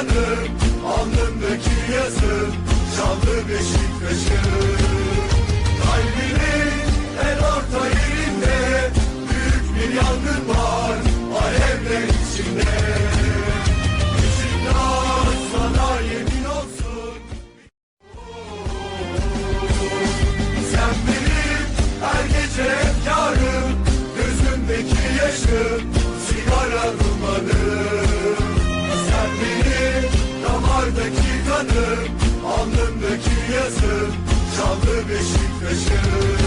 kanım Alnımdaki yazı Çaldı Beşiktaş'ı Kalbimin en orta yerinde Büyük bir yangın var Alevler içinde. Kanım Alnımdaki yazım Şanlı Beşiktaş'ım